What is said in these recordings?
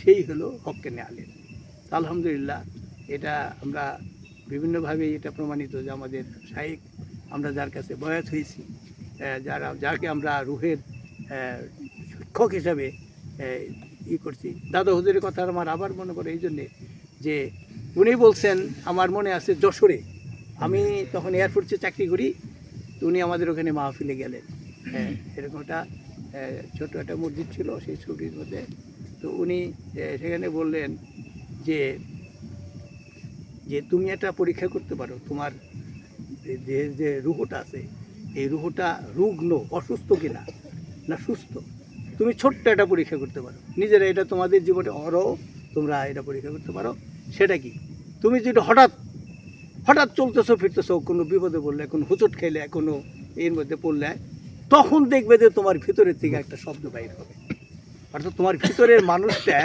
সেই হলো হক্কেনে আলেম আলহামদুলিল্লাহ, এটা আমরা বিভিন্নভাবে এটা প্রমাণিত যে আমাদের শাহিক আমরা যার কাছে বয়াত হয়েছি যারা, যাকে আমরা রুহের শিক্ষক হিসাবে ই করছি। দাদা হুজুরের কথা আমার আবার মনে পড়ে এই জন্যে যে উনি বলছেন, আমার মনে আছে যশোরে, আমি তখন এয়ারফোর্সে চাকরি করি উনি আমাদের ওখানে মাহফিলে গেলেন। হ্যাঁ এরকম একটা ছোট একটা মসজিদ ছিল, সেই ছবির মধ্যে তো উনি সেখানে বললেন যে যে তুমি একটা পরীক্ষা করতে পারো, তোমার যে- যে রুহটা আছে, এই রুহটা রুগ্ন, অসুস্থ কিনা? না সুস্থ? তুমি ছোট্ট একটা পরীক্ষা করতে পারো। নিজেরা এটা তোমাদের জীবনে অরও তোমরা এটা পরীক্ষা করতে পারো। সেটা কি? তুমি যদি হঠাৎ হঠাৎ চলতেছো, ফিরতেছো, কোনো বিপদে পড়লে, কোনো হুচট খেলে, কোনো এর মধ্যে পড়লে, তখন দেখবে যে তোমার ভিতরের থেকে একটা শব্দ বাইর হবে। অর্থাৎ তোমার ভিতরের মানুষটা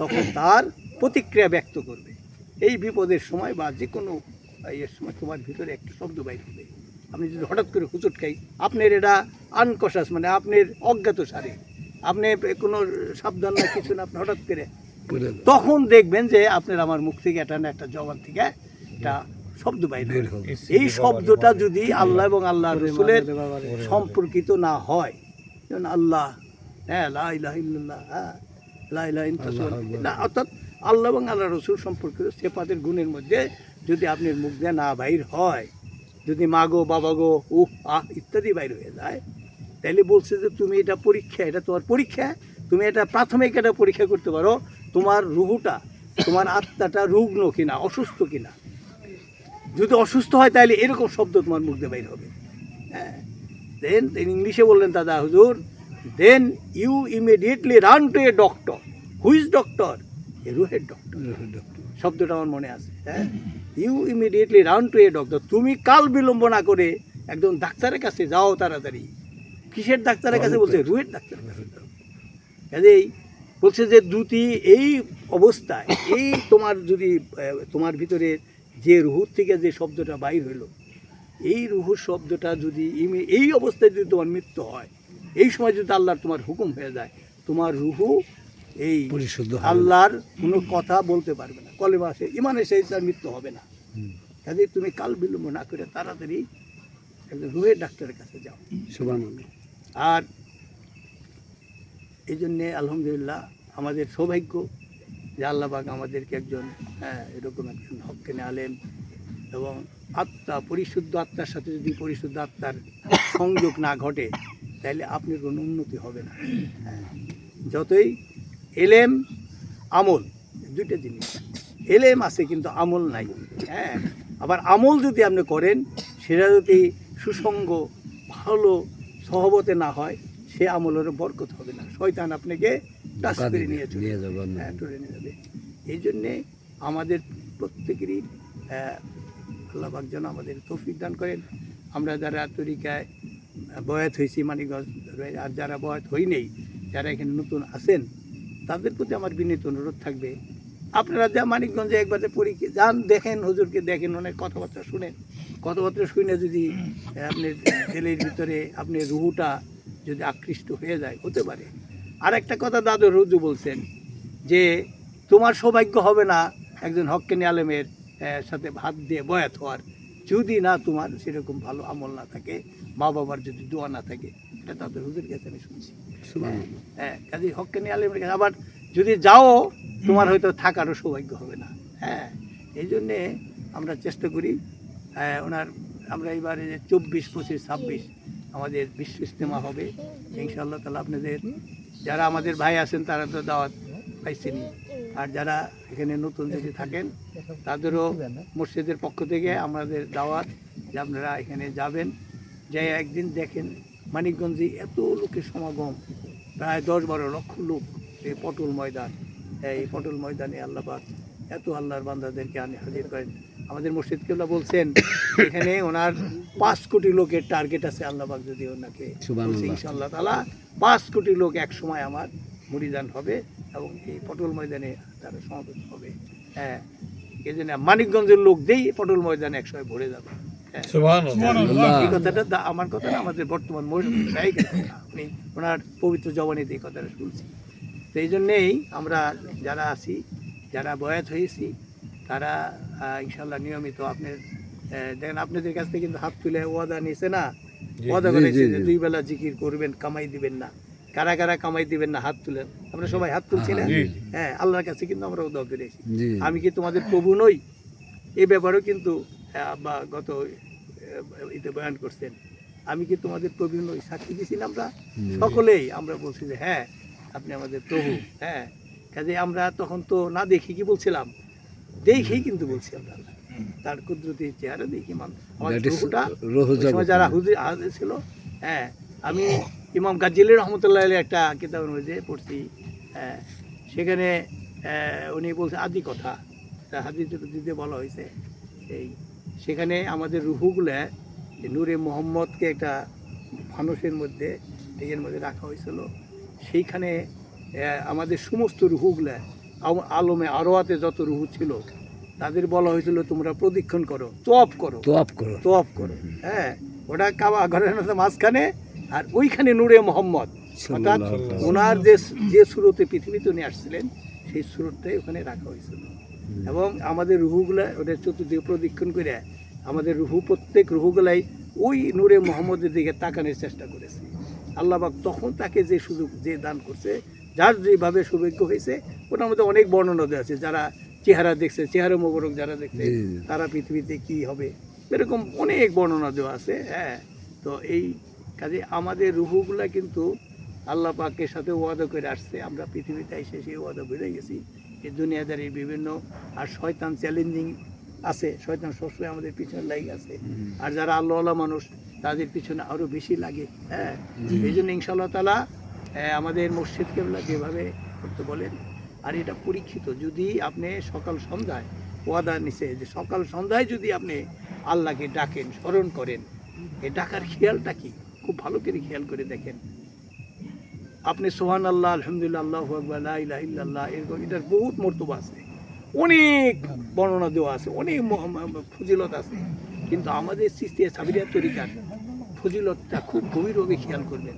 তখন তার প্রতিক্রিয়া ব্যক্ত করবে। এই বিপদের সময় বা যে কোনো ইয়ের সময় তোমার ভিতরে একটা শব্দ বাইর হবে। আপনি যদি হঠাৎ করে হুচট খাই আপনার এটা আনকশাস মানে আপনার অজ্ঞাত সারে আপনি কোনো সাবধান না কিছু না আপনি হঠাৎ করে তখন দেখবেন যে আপনার আমার মুখ থেকে এটা না একটা জবান থেকে একটা শব্দ বাইর হবে। এই শব্দটা যদি আল্লাহ এবং আল্লাহ রসুলের সম্পর্কিত না হয় যেমন আল্লাহ হ্যাঁ হ্যাঁ না, অর্থাৎ আল্লাহ এবং আল্লাহ রসুল সম্পর্কিত সেপাদের গুণের মধ্যে যদি আপনার মুখ দিয়ে না বাইর হয় যদি মা গো বাবা গো উহ আহ ইত্যাদি বাইর হয়ে যায় তাহলে বলছে যে তুমি এটা পরীক্ষা এটা তোমার পরীক্ষা তুমি এটা প্রাথমিক এটা পরীক্ষা করতে পারো তোমার রুহুটা তোমার আত্মাটা রুগ্ন কিনা অসুস্থ কিনা। যদি অসুস্থ হয় তাহলে এরকম শব্দ তোমার মুখ দিয়ে বাইর হবে। হ্যাঁ দেন ইংলিশে বললেন দাদা হুজুর then you immediately run to a doctor who is doctor এ রুহের ডক্টর শব্দটা আমার মনে আছে হ্যাঁ? You immediately run to a doctor তুমি কাল বিলম্ব না করে একদম ডাক্তারের কাছে যাও তাড়াতাড়ি। কিসের ডাক্তারের কাছে? বলছে রুহের যাও কাজেই বলছে যে দ্রুতি এই অবস্থায় এই তোমার যদি তোমার ভিতরে যে রুহুর থেকে যে শব্দটা বাইর হইল এই রুহুর শব্দটা যদি এই অবস্থায় যদি তোমার মৃত্যু হয় এই সময় যদি আল্লাহর তোমার হুকুম হয়ে যায় তোমার রুহু এই পরিশুদ্ধ আল্লাহর কোনো কথা বলতে পারবে না। কলেমা সে ইমানে সেই তার মৃত্যু হবে না। কাজে তুমি কাল বিলম্ব না করে তাড়াতাড়ি একজন রুহের ডাক্তারের কাছে যাও। সুবান আর এই জন্যে আলহামদুলিল্লাহ আমাদের সৌভাগ্য যে আল্লাহবাগ আমাদেরকে একজন হ্যাঁ, এরকম একজন হকেনে আলেম এবং আত্মা পরিশুদ্ধ আত্মার সাথে যদি পরিশুদ্ধ আত্মার সংযোগ না ঘটে তাহলে আপনার কোনো উন্নতি হবে না। হ্যাঁ। যতই এলেম আমল দুইটা জিনিস। এলেম আছে কিন্তু আমল নাই। হ্যাঁ। আবার আমল যদি আপনি করেন সেটা যদি সুসঙ্গ ভালো সহবতে না হয় সে আমলের বরকত হবে না। শয়তান আপনাকে টাচ করে নিয়ে চলে। হ্যাঁ নিয়ে যাবে। এই জন্যে আমাদের প্রত্যেকেরই আল্লাহ যেন আমাদের তৌফিক দান করেন। আমরা যারা তরিকায় বয়াত হয়েছি মানিকগঞ্জ আর যারা বয়াত হই নেই যারা এখানে নতুন আছেন তাদের প্রতি আমার বিনীত অনুরোধ থাকবে। আপনারা যা মানিকগঞ্জে একবার পরীক্ষা যান দেখেন হুজুরকে দেখেন অনেক কথাবার্তা শুনেন। কথাবার্তা শুনে যদি আহ, আপনার ছেলের ভিতরে আপনি রুহুটা যদি আকৃষ্ট হয়ে যায় হতে পারে। আর একটা কথা দাদু রুজু বলছেন যে তোমার সৌভাগ্য হবে না একজন হক্কেনি আলেমের সাথে ভাত দিয়ে বয়াত হওয়ার। যদি না তোমার সেরকম ভালো আমল না থাকে মা বাবার যদি দোয়া না থাকে এটা তাদের হুজুর কাছে আমি শুনছি। সুবান হ্যাঁ কাজে হক্কেনি আলেমের কাছে। আবার যদি যাও তোমার হয়তো থাকারও সৌভাগ্য হবে না। হ্যাঁ এই জন্যে আমরা চেষ্টা করি আহ, ওনার আমরা এবারে যে চব্বিশ পঁচিশ ছাব্বিশ আমাদের বিশ্ব ইজতেমা হবে। ইনশাআল্লাহ তালা আপনাদের যারা আমাদের ভাই আছেন তারা তো দাওয়াত পাইছেনি আর যারা এখানে নতুন যদি থাকেন তাদেরও মসজিদের পক্ষ থেকে আমাদের দাওয়াত যে আপনারা এখানে যাবেন। যাই একদিন দেখেন মানিকগঞ্জে এত লোকের সমাগম প্রায় দশ বারো লক্ষ লোক এই পটল ময়দান এই পটল ময়দানে আল্লাহবাদ এত আল্লাহর বান্দাদেরকে আনে হাজির করেন। আমাদের মসজিদ কেবলা বলছেন এখানে ওনার পাঁচ কোটি লোকের টার্গেট আছে আল্লাহবাক যদি ওনাকে ইনশাআল্লাহ তালা পাঁচ কোটি লোক এক সময় আমার মুড়িদান হবে এবং এই পটল ময়দানে তারা সমাবেত হবে। হ্যাঁ এই জন্য মানিকগঞ্জের লোক দিয়েই পটল ময়দানে একসময় ভরে যাবে। হ্যাঁ। এই কথাটা আমার কথা না আমাদের বর্তমান উনি ওনার পবিত্র জবানিতে এই কথাটা শুনছি। তো এই জন্যেই আমরা যারা আছি যারা বয়াত হয়েছি তারা ইনশাল্লাহ নিয়মিত আপনার দেখেন আপনাদের কাছ থেকে কিন্তু হাত তুলে ওয়াদা নিয়েছে না? ওয়াদা করেছে যে দুই বেলা জিকির করবেন কামাই দিবেন না। কারা কারা কামাই দিবেন না হাত তুলেন আমরা সবাই হাত তুলছি না? হ্যাঁ আল্লাহর কাছে কিন্তু আমরা দোয়া করেছি আমি কি তোমাদের প্রভু নই? এই ব্যাপারেও কিন্তু বা গত ইতে বয়ান করছেন। আমি কি তোমাদের প্রভু নই? সাক্ষী দিয়েছিলাম আমরা? সকলেই আমরা বলছি যে হ্যাঁ আপনি আমাদের প্রভু। হ্যাঁ কাজে আমরা তখন তো না দেখি কি বলছিলাম? দেখেই কিন্তু বলছি আমরা। তার কুদরতি চেহারা দেখি আমাদের। যারা হুজুর হাজির ছিল হ্যাঁ আমি ইমাম গাজ্জিলি রহমতুল্লাহ একটা কিতাবের মধ্যে পড়ছি। সেখানে উনি বলছে আদি কথা। হাদিস দিতে বলা হয়েছে এই সেখানে আমাদের রুহুগুলা নূরে মোহাম্মদকে একটা ফানুসের মধ্যে এর মধ্যে রাখা হয়েছিল সেইখানে আমাদের সমস্ত রুহুগুলা আলমে আরোয়াতে যত রুহু ছিল তাদের বলা হয়েছিল তোমরা প্রদক্ষিণ করো তপ করো। তোয়াপ করো। তোয়াফ করো। হ্যাঁ ওটা কাবা ঘরের মাঝখানে আর ওইখানে নূরে মোহাম্মদ। অর্থাৎ ওনার যে যে সুরতে পৃথিবীতে উনি আসছিলেন সেই সুরটাই ওখানে রাখা হয়েছিল। এবং আমাদের রুহুগুলা ওটা চতুর্দিকে প্রদক্ষিণ করে আমাদের রুহু প্রত্যেক রুহুগুলাই ওই নূরে মোহাম্মদের দিকে তাকানোর চেষ্টা করেছে। আল্লাহবাক তখন তাকে যে সুযোগ যে দান করছে যার যেভাবে সৌভাগ্য হয়েছে ওটার মধ্যে অনেক বর্ণনা দেওয়া আছে। যারা চেহারা দেখছে চেহারা মোবারক যারা দেখছে। তারা পৃথিবীতে কি হবে? এরকম অনেক বর্ণনা দেওয়া আছে হ্যাঁ। তো এই কাজে আমাদের রুহুগুলা কিন্তু আল্লাহ পাকের সাথে ওয়াদা করে আসছে আমরা পৃথিবীতে এসে সেই ওয়াদা বুঝে গেছি এই দুনিয়াদারির বিভিন্ন আর শয়তান চ্যালেঞ্জিং আছে শয়তান সবসময় আমাদের পিছনে লাগে আছে। আর যারা আল্লাহ মানুষ তাদের পিছনে আরও বেশি লাগে হ্যাঁ? এই জন্য ইনশাল্লাহ তালা আমাদের মসজিদ কেবলা যেভাবে করতে বলেন আর এটা পরীক্ষিত যদি আপনি সকাল সন্ধ্যায় ওয়াদা নিছে যে সকাল সন্ধ্যায় যদি আপনি আল্লাহকে ডাকেন স্মরণ করেন এই ডাকার খেয়ালটা কি? খুব ভালো করে খেয়াল করে দেখেন। আপনি সোহান আল্লাহ আলহামদুলিল্লাহ আল্লাহ আকবর এরকম এটার বহুত মর্তবা আছে। অনেক বর্ণনা দেওয়া আছে অনেক ফজিলত আছে। কিন্তু আমাদের সৃষ্টি সাবিরিয়া তরিকার ফজিলতটা খুব গভীরভাবে খেয়াল করবেন।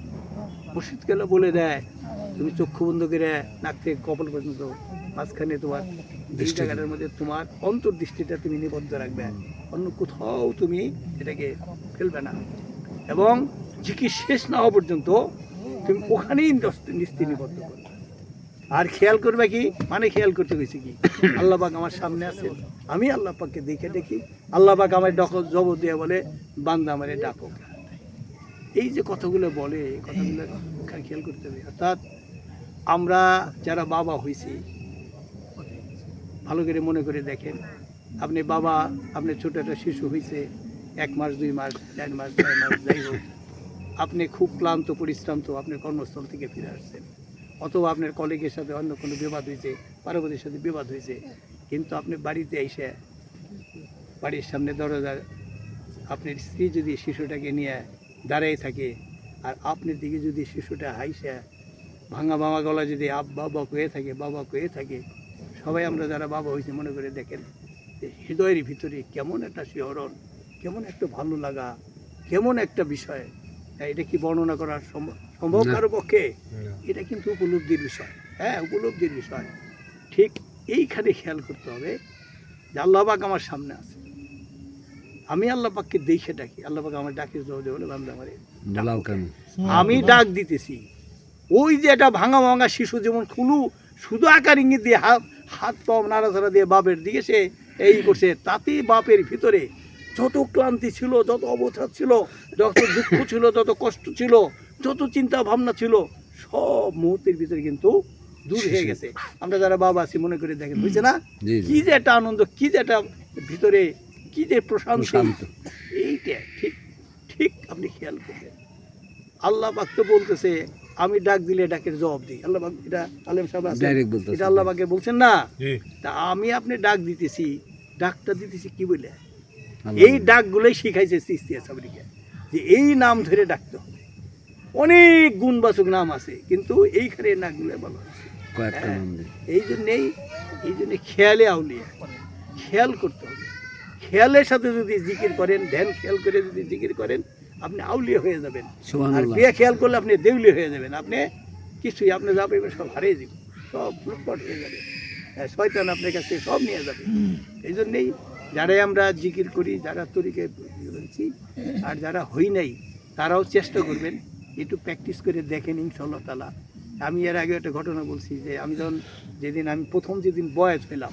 মসজিদ গেলে বলে দেয় তুমি চক্ষু বন্ধ করে নাক থেকে কপাল পর্যন্ত মাঝখানে তোমার জায়গাটার মধ্যে তোমার অন্তর্দৃষ্টিটা তুমি নিবদ্ধ রাখবে। অন্য কোথাও তুমি এটাকে ফেলবে না। এবং জিকির শেষ না হওয়া পর্যন্ত তুমি ওখানেই দস্ত- নিস্তি নিবদ্ধ করবে আর খেয়াল করবে কি? মানে খেয়াল করতে গেছি কি? আল্লাহ পাক আমার সামনে আছে। আমি আল্লাপাককে দেখে দেখি আল্লাহ পাক আমার ডক জব দিয়ে বলে, বান্দা আমারে ডাকো। এই যে কথাগুলো বলে কথাগুলো খেয়াল করতে হবে। অর্থাৎ আমরা যারা বাবা হয়েছি ভালো করে মনে করে দেখেন, আপনি বাবা, আপনি ছোট একটা শিশু হয়েছে এক মাস, দুই মাস, চার মাস, ছয় মাস, যাই হোক আপনি খুব ক্লান্ত, পরিশ্রান্ত, আপনার কর্মস্থল থেকে ফিরে আসছেন। অথবা আপনার কলিগের সাথে অন্য কোনো বিবাদ হয়েছে, পার্বতীর সাথে বিবাদ হয়েছে, কিন্তু আপনি বাড়িতে এসে বাড়ির সামনে দরজা আপনার স্ত্রী যদি শিশুটাকে নিয়ে দাঁড়িয়ে থাকে, আর আপনার দিকে যদি শিশুটা হাইসে, ভাঙা ভাঙা গলা যদি আব বাবা কয়ে থাকে বাবা কয়ে থাকে, সবাই আমরা যারা বাবা হয়েছে মনে করে দেখেন যে হৃদয়ের ভিতরে কেমন একটা শিহরণ, কেমন একটা ভালো লাগা, কেমন একটা বিষয়। এটা কি বর্ণনা করা সম্ভব? সম্ভব কারও পক্ষে? এটা কিন্তু উপলব্ধির বিষয়। হ্যাঁ উপলব্ধির বিষয়। ঠিক এইখানে খেয়াল করতে হবে যে আল্লাহবাক আমার সামনে আছে। আমি আল্লাহবাককে দেখে ডাকি। আল্লাহবাক আমার ডাকে জবাব দেবে বলে বান্দা আমারে বলাও কেন? আমি ডাক দিতেছি। ওই যে একটা ভাঙা ভাঙা শিশু যেমন খুলু শুধু আকার ইঙ্গিত দিয়ে হাত হাত পাও নাড়াচাড়া দিয়ে বাপের দিকে সে এই করছে তাতে বাপের ভিতরে যত ক্লান্তি ছিল যত অবসাদ ছিল যত দুঃখ ছিল যত কষ্ট ছিল যত চিন্তা ভাবনা ছিল সব মুহূর্তের ভিতরে কিন্তু দূর হয়ে গেছে। আমরা যারা বাবা আছি মনে করে দেখেন বুঝছে না? কি যে একটা আনন্দ কি যে একটা ভিতরে কি যে প্রশান্তি। এইটা ঠিক ঠিক আপনি খেয়াল করবেন। আল্লাহ পাক তো বলতেছে আমি ডাক দিলে ডাকের জবাব দিই। আল্লাহ পাক এটা আলেম সাহেব আছে? এটা আল্লাহ পাকে বলছেন না? তা আমি আপনি ডাক দিতেছি ডাকটা দিতেছি কি বলে। এই ডাকগুলোই শিখাইছে সৃষ্টি সাবরিকে যে এই নাম ধরে ডাকতে হবে। অনেক গুণবাচক নাম আছে কিন্তু এইখানে এই নামগুলো বলা হয়েছে। হ্যাঁ। এই জন্যেই এই জন্য খেয়ালে আউলিয়া খেয়াল করতে হবে। খেয়ালের সাথে যদি জিকির করেন ধ্যান খেয়াল করে যদি জিকির করেন আপনি আউলিয়া হয়ে যাবেন। আর বিয়ে খেয়াল করলে আপনি দেউলি হয়ে যাবেন। আপনি কিছুই আপনি যা পাইবেন সব হারিয়ে যাবেন সব লুটপাট হয়ে যাবে। হ্যাঁ, শয়তান আপনার কাছে সব নিয়ে যাবে। এই জন্যেই যারাই আমরা জিকির করি, যারা তরিকে বলছি আর যারা হই নাই, তারাও চেষ্টা করবেন একটু প্র্যাকটিস করে দেখেন ইনশাল্লাহ তালা আমি এর আগে একটা ঘটনা বলছি যে আমি যখন যেদিন আমি প্রথম যেদিন বয়স পেলাম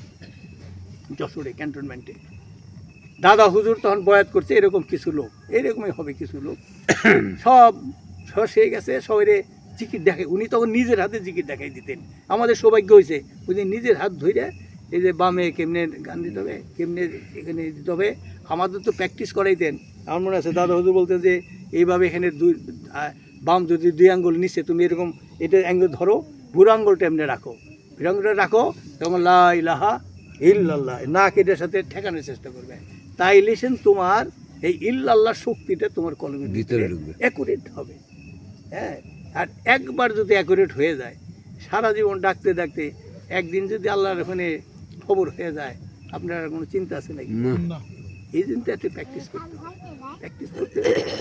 যশোরে ক্যান্টনমেন্টে, দাদা হুজুর তখন বয়াত করছে এরকম কিছু লোক, এরকমই হবে কিছু লোক। সব হয়ে গেছে সবাই জিকির দেখে উনি তখন নিজের হাতে জিকির দেখাই দিতেন। আমাদের সৌভাগ্য হয়েছে, উনি নিজের হাত ধরে এই যে বামে কেমনে গান দিতে হবে কেমনে এখানে দিতে হবে আমাদের তো প্র্যাকটিস করাইতেন। আমার মনে আছে দাদা হুজুর বলতেন যে এইভাবে এখানে দুই বাম যদি দুই আঙ্গুল নিচে তুমি এরকম এটা অ্যাঙ্গুল ধরো বুড়ো আঙ্গুলটা এমনি রাখো। বুড়ো আঙ্গুলটা রাখো তখন লাহা ইল্লাল্লাহ নাক এটার সাথে ঠেকানোর চেষ্টা করবে। তাই লিসেন তোমার এই ইল্লাল্লাহ শক্তিটা তোমার কলমের ভিতরে ঢুকবে। অ্যাকুরেট হবে। হ্যাঁ আর একবার যদি অ্যাকুরেট হয়ে যায় সারা জীবন ডাকতে ডাকতে একদিন যদি আল্লাহর ওখানে খবর হয়ে যায় আপনার কোনো চিন্তা আছে নাকি? না। এই জিনিসটা একটু প্র্যাকটিস করতে প্র্যাকটিস করতে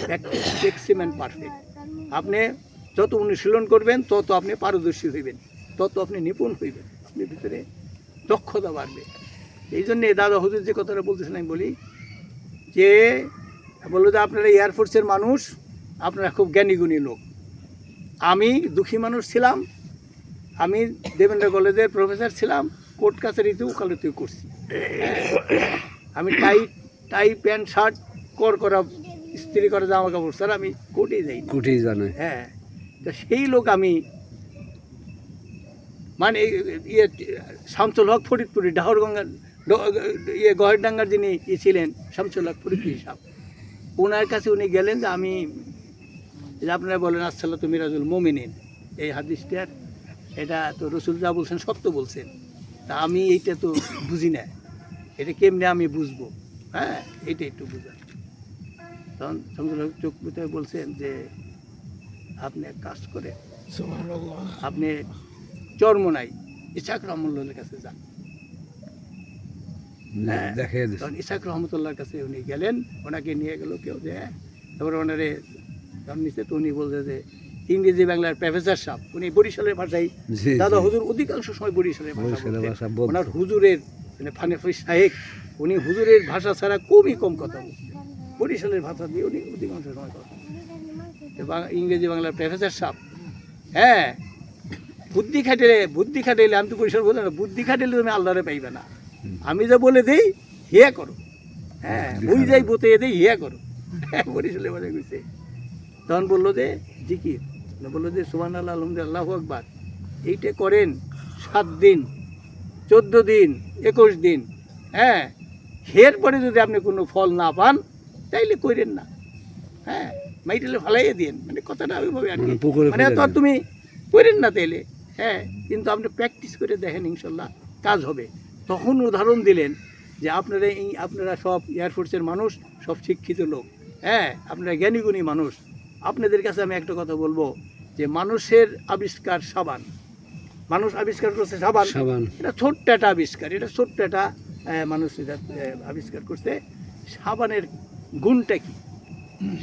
প্র্যাকটিস ম্যাক্সিমাম পারফেক্ট আপনি যত অনুশীলন করবেন তত আপনি পারদর্শী হইবেন তত আপনি নিপুণ হইবেন। আপনার ভিতরে দক্ষতা বাড়বে। এই জন্যে দাদা হুজুর যে কথাটা বলতেছেন আমি বলি যে বলল যে আপনারা এয়ারফোর্সের মানুষ আপনারা খুব জ্ঞানীগুণী লোক। আমি দুঃখী মানুষ ছিলাম। আমি দেবেন্দ্র কলেজের প্রফেসর ছিলাম। কোর্ট কাছারিতে উকালতিও করছি। আমি টাই টাই প্যান্ট শার্ট কর করা ইস্ত্রি করা জামা কাপড় স্যার আমি কোর্টেই যাই কুঠেই জানে হ্যাঁ তো সেই লোক আমি মানে ইয়ে শামসুল হক ফরিদপুরি ডাহরগঙ্গার ইয়ে গহেরডাঙ্গার যিনি ই ছিলেন শামসুল হক ফরিদপুরি সাহেব ওনার কাছে উনি গেলেন যে আমি আপনারা বলেন আসসালাম তো মিরাজুল মোমিনিন এই হাদিসটার এটা তো রসুল যা বলছেন সত্য বলছেন। তা আমি এইটা তো বুঝি না। এটা কেমনে আমি বুঝব? হ্যাঁ এটা একটু বুঝান। তখন চোখ বুঝে বলছেন যে আপনি এক কাজ করে আপনি চরমোনাই ইসাক রহমতুল্লাহর কাছে যান। হ্যাঁ। তখন ইসাক রহমতুল্লাহর কাছে উনি গেলেন ওনাকে নিয়ে গেল কেউ যে তারপরে ওনারে তখন নিচে তো উনি বলছে যে ইংরেজি বাংলার প্রফেসর সাহেব উনি বরিশালের ভাষায় দাদা হুজুর অধিকাংশ সময় বরিশালের ভাষা বরিশালের। ওনার হুজুরের মানে ফানেফি সাহেব উনি হুজুরের ভাষা ছাড়া খুবই কম কথা বলতেন। বরিশালের ভাষা দিয়ে উনি অধিকাংশ সময় কথা। ইংরেজি বাংলার প্রফেসর সাহেব হ্যাঁ বুদ্ধি খাটেলে বুদ্ধি খাটাইলে আমি তো পরিষ্কার বললাম না বুদ্ধি খাটাইলে তুমি আল্লাহরে পাইবে না। আমি যা বলে দিই হিয়া করো। হ্যাঁ ওই যাই বোতে দিই হিয়া করো। হ্যাঁ, বরিশালে মনে করছে তখন বলল যে জিকির। বলল যে সুবান আল্লাহ আলহামদুলিল্লাহ আকবার। এইটা করেন সাত দিন চোদ্দ দিন একুশ দিন। হ্যাঁ এরপরে যদি আপনি কোনো ফল না পান তাইলে করেন না। হ্যাঁ মাইটেলে ফালাইয়ে দিন মানে কথাটা ওইভাবে আর কি। মানে মানে তো আর তুমি করেন না তাইলে। হ্যাঁ কিন্তু আপনি প্র্যাকটিস করে দেখেন ইনশাল্লাহ কাজ হবে। তখন উদাহরণ দিলেন যে আপনারা এই আপনারা সব এয়ারফোর্সের মানুষ সব শিক্ষিত লোক। হ্যাঁ আপনারা জ্ঞানীগুণী মানুষ। আপনাদের কাছে আমি একটা কথা বলব যে মানুষের আবিষ্কার সাবান। মানুষ আবিষ্কার করছে সাবান। সাবান। এটা ছোট্ট একটা আবিষ্কার এটা ছোট্ট একটা মানুষ এটা আবিষ্কার করছে। সাবানের গুণটা কি?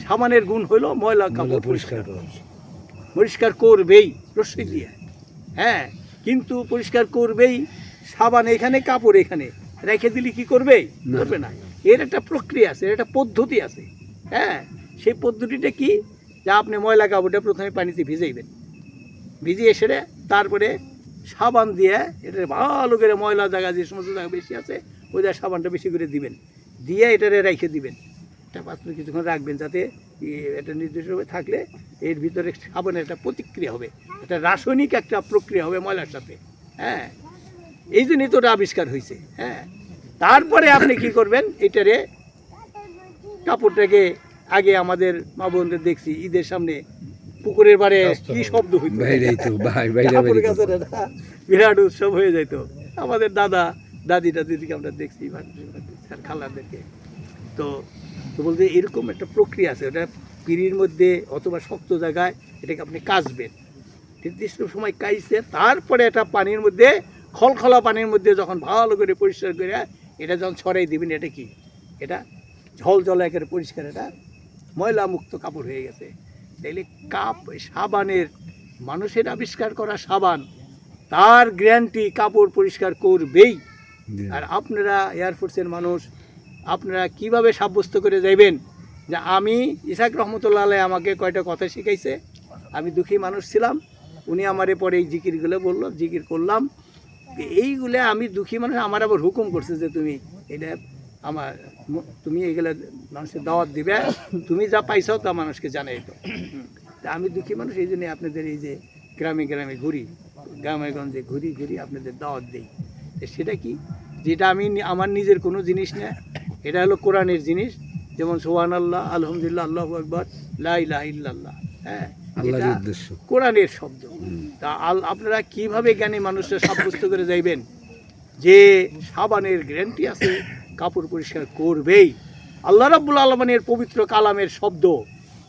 সাবানের গুণ হলো ময়লা কাপড় পরিষ্কার পরিষ্কার পরিষ্কার করবেই রশ্মি দিয়ে। হ্যাঁ কিন্তু পরিষ্কার করবেই সাবান এখানে কাপড় এখানে। রেখে দিলে কি করবে। করবে না। এর একটা প্রক্রিয়া আছে এর একটা পদ্ধতি আছে। হ্যাঁ সেই পদ্ধতিটা কি? যা আপনি ময়লা কাপড়টা প্রথমে পানিতে ভিজাইবেন। ভিজিয়ে সেরে তারপরে সাবান দিয়ে এটা ভালো করে ময়লা জায়গা যে সমস্ত জায়গা বেশি আছে, ওই জায়গায় সাবানটা বেশি করে দিবেন। দিয়ে এটারে রেখে দিবেন। এটা পাত্র কিছুক্ষণ রাখবেন যাতে এটা নির্দিষ্টভাবে থাকলে এর ভিতরে সাবানের একটা প্রতিক্রিয়া হবে। একটা রাসায়নিক একটা প্রক্রিয়া হবে ময়লার সাথে। হ্যাঁ এই জন্যই তো ওটা আবিষ্কার হয়েছে হ্যাঁ তারপরে আপনি কি করবেন, এটারে কাপড়টাকে আগে আমাদের মা বোনদের দেখছি ঈদের সামনে পুকুরের বারে কি শব্দ হইতো। বিরাট উৎসব হয়ে যেত আমাদের দাদা দাদি টাদিদিকে আমরা দেখছি স্যার খালাদেরকে। তো তো বলতে এরকম একটা প্রক্রিয়া আছে ওটা পিড়ির মধ্যে অথবা শক্ত জায়গায় এটাকে আপনি কাচবেন। নির্দিষ্ট সময় কাইছে তারপরে এটা পানির মধ্যে খলখলা পানির মধ্যে যখন ভালো করে পরিষ্কার করে এটা যখন ছড়াই দিবেন এটা কি? এটা ঝল জল একেবারে পরিষ্কার এটা ময়লা মুক্ত কাপড় হয়ে গেছে। তাইলে কাপ সাবানের মানুষের আবিষ্কার করা সাবান তার গ্যারান্টি কাপড় পরিষ্কার করবেই। আর আপনারা এয়ারফোর্সের মানুষ আপনারা কীভাবে সাব্যস্ত করে যাইবেন? যে আমি ইসাক রহমতুল্লাহ আলাই আমাকে কয়টা কথা শিখাইছে আমি দুঃখী মানুষ ছিলাম। উনি আমারে পরে এই জিকিরগুলো বলল জিকির করলাম। এইগুলো আমি দুঃখী মানুষ আমার আবার হুকুম করছে যে তুমি এটা আমার তুমি এগুলো মানুষের দাওয়াত দিবে। তুমি যা পাইছাও তা মানুষকে জানাই তো আমি দুঃখী মানুষ এই জন্য আপনাদের এই যে গ্রামে গ্রামে ঘুরি গ্রামে গঞ্জে ঘুরি ঘুরি আপনাদের দাওয়াত দিই। সেটা কি? যেটা আমি আমার নিজের কোনো জিনিস না এটা হলো কোরআনের জিনিস। যেমন সোহান আল্লাহ আলহামদুলিল্লাহ আল্লাহ আকবর লাহ ইল্লাল্লাহ হ্যাঁ? কোরআনের শব্দ। তা আল- আপনারা কীভাবে জ্ঞানী মানুষরা সাব্যস্ত করে যাইবেন? যে সাবানের গ্যারান্টি আছে কাপড় পরিষ্কার করবেই। আল্লাহ রাব্বুল আলমানের পবিত্র কালামের শব্দ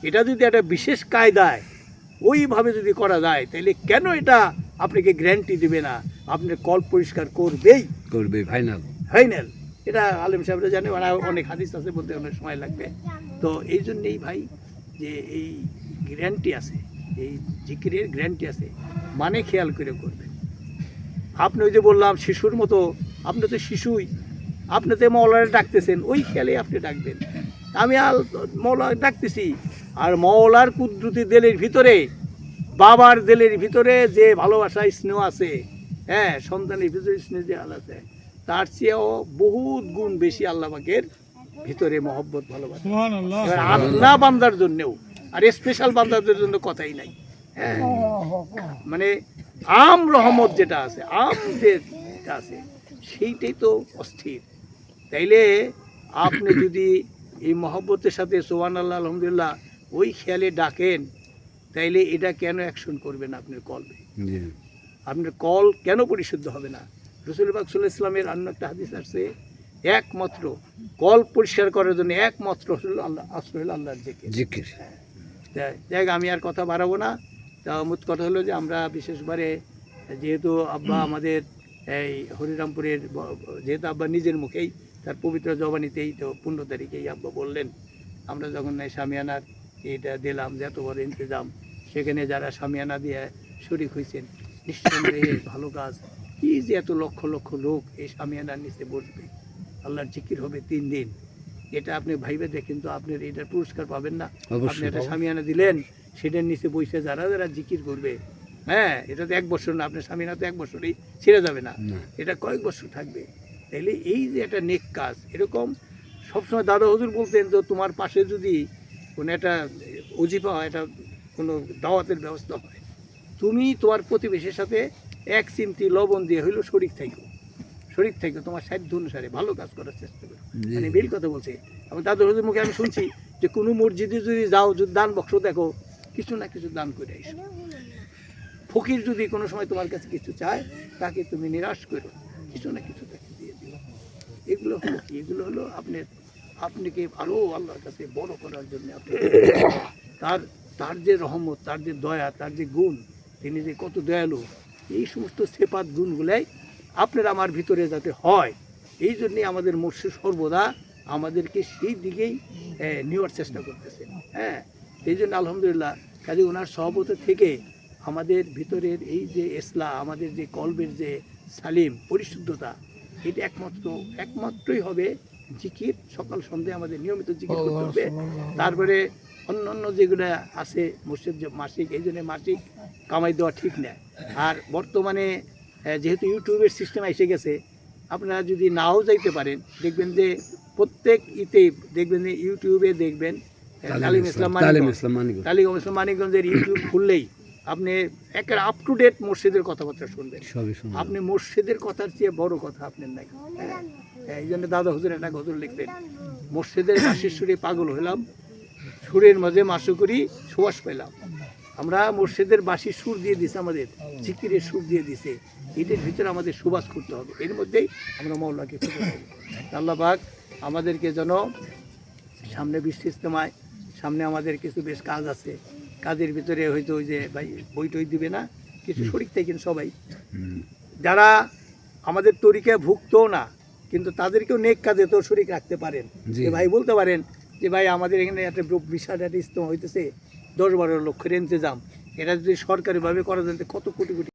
এটা যদি একটা বিশেষ কায়দায় ওইভাবে যদি করা যায় তাহলে কেন এটা আপনাকে গ্যারান্টি দেবে না? আপনার কল পরিষ্কার করবেই। করবে ফাইনাল। ফাইনাল। এটা আলেম সাহেবরা জানে ওরা অনেক হাদিস আছে বলতে অনেক সময় লাগবে। তো এই জন্যেই ভাই যে এই গ্যারান্টি আছে এই জিকিরের গ্যারান্টি আছে মানে খেয়াল করে করবেন। আপনি ওই যে বললাম শিশুর মতো আপনি তো শিশুই আপনি তো মৌলারে ডাকতেছেন ওই খেয়ালে আপনি ডাকবেন। আমি আল মৌলা ডাকতেছি। আর মৌলার কুদ্রুতি দেলের ভিতরে বাবার দেলের ভিতরে যে ভালোবাসা স্নেহ আছে হ্যাঁ সন্তানের ভিতরে স্নেহ যে আল আছে তার চেয়েও বহুত গুণ বেশি আল্লাহ পাকের ভিতরে মহব্বত ভালোবাসা। আল্লাহ বান্দার জন্যেও আর স্পেশাল বান্দাদের জন্য কথাই নাই হ্যাঁ। মানে আম রহমত যেটা আছে আম যেটা আছে সেইটাই তো অস্থির। তাইলে আপনি যদি এই মহব্বতের সাথে সোহান আল্লাহ আলহামদুলিল্লাহ ওই খেয়ালে ডাকেন তাইলে এটা কেন অ্যাকশন করবেন আপনার কলবে? আপনার কল কেন পরিশুদ্ধ হবে না? রসুল বাকসুল ইসলামের অন্য একটা হাদিস আসছে একমাত্র কল পরিষ্কার করার জন্য একমাত্র আল্লাহ হলো আল্লাহর জেকে জিকির। যাই আমি আর কথা বাড়াবো না। তা মোট কথা হলো যে আমরা বিশেষবারে যেহেতু আব্বা আমাদের এই হরিরামপুরের যেহেতু আব্বা নিজের মুখেই তার পবিত্র জবানিতেই তো পনেরো তারিখেই আব্বা বললেন আমরা যখন এই সামিয়ানার এটা দিলাম যে এত বড় ইন্তজাম সেখানে যারা সামিয়ানা দিয়ে শরিক হয়েছেন নিঃসন্দেহে ভালো কাজ। কি যে এত লক্ষ লক্ষ লোক এই সামিয়ানার নিচে বসবে? আল্লাহর জিকির হবে তিন দিন। এটা আপনি ভাইবে দেখেন তো আপনি এটার পুরস্কার পাবেন না। আপনি একটা সামিয়ানা দিলেন সেটার নিচে বসে যারা যারা জিকির করবে হ্যাঁ এটা তো এক বছর না আপনার সামিয়ানা তো এক বছরই ছেড়ে যাবে না। এটা কয়েক বছর থাকবে। তাইলে এই যে একটা নেক কাজ এরকম সবসময় দাদা হজুর বলতেন যে তোমার পাশে যদি কোনো একটা অজিফা হয় একটা কোনো দাওয়াতের ব্যবস্থা হয় তুমি তোমার প্রতিবেশীর সাথে এক চিমটি লবণ দিয়ে হইল শরিক থাইকো। শরিক থাইকো তোমার সাধ্য অনুসারে ভালো কাজ করার চেষ্টা করো। মানে বিল কথা বলছে এবং দাদা হজুর মুখে আমি শুনছি যে কোনো মসজিদে যদি যাও যদি দান বক্স দেখো কিছু না কিছু দান করে এসো ফকির যদি কোনো সময় তোমার কাছে কিছু চায় তাকে তুমি নিরাশ করো কিছু না কিছু এগুলো হলো কি? এগুলো হলো আপনার আপনাকে আরও আল্লাহর কাছে বড় করার জন্য আপনি তার তার যে রহমত, তার যে দয়া, তার যে গুণ, তিনি যে কত দয়ালু, এই সমস্ত সেপাত গুণগুলাই আপনার আমার ভিতরে যাতে হয়, এই জন্যে আমাদের মৎস্য সর্বদা আমাদেরকে সেই দিকেই নেওয়ার চেষ্টা করতেছেন হ্যাঁ এই জন্য আলহামদুলিল্লাহ, কাজে ওনার সহবত থেকে আমাদের ভিতরের এই যে এসলা, আমাদের যে কলবের যে সালিম, পরিশুদ্ধতা এটা একমাত্র একমাত্রই হবে জিকির। সকাল সন্ধ্যে আমাদের নিয়মিত জিকির করতে হবে। তারপরে অন্য অন্য যেগুলো আছে মসজিদ যে মাসিক এই জন্য মাসিক কামাই দেওয়া ঠিক না। আর বর্তমানে যেহেতু ইউটিউবের সিস্টেম এসে গেছে আপনারা যদি নাও যাইতে পারেন দেখবেন যে প্রত্যেক ইতে দেখবেন যে ইউটিউবে দেখবেন তালিম ইসলাম। তালিম ইসলাম মানিকগঞ্জের ইউটিউব খুললেই আপনি একের আপ টু ডেট মসজিদের কথাবার্তা শুনবেন। আপনি মসজিদের কথার চেয়ে বড় কথা আপনার নাই। হ্যাঁ এই জন্য দাদা হুজুর একটা গজল লিখতেন মসজিদের মাসির সুরে পাগল হলাম সুরের মাঝে মাসু করি সুবাস পেলাম। আমরা মসজিদের বাসির সুর দিয়ে দিছে আমাদের জিকিরের সুর দিয়ে দিছে। এটার ভিতরে আমাদের সুবাস করতে হবে। এর মধ্যেই আমরা মৌলাকে খুঁজে পাবো। আল্লাহ আমাদেরকে যেন সামনে বৃষ্টি ইস্তেমায় সামনে আমাদের কিছু বেশ কাজ আছে। কাজের ভিতরে হয়তো ওই যে ভাই বই টই দিবে না কিছু শরিক থাকেন সবাই। যারা আমাদের তরিকায় ভুগতো না কিন্তু তাদেরকেও নেক কাজে তো শরিক রাখতে পারেন। যে ভাই বলতে পারেন যে ভাই আমাদের এখানে একটা বিশাল একটা ইস্তমা হইতেছে দশ বারো লক্ষের ইন্তজাম এটা যদি সরকারিভাবে করা যেতে কত কোটি কোটি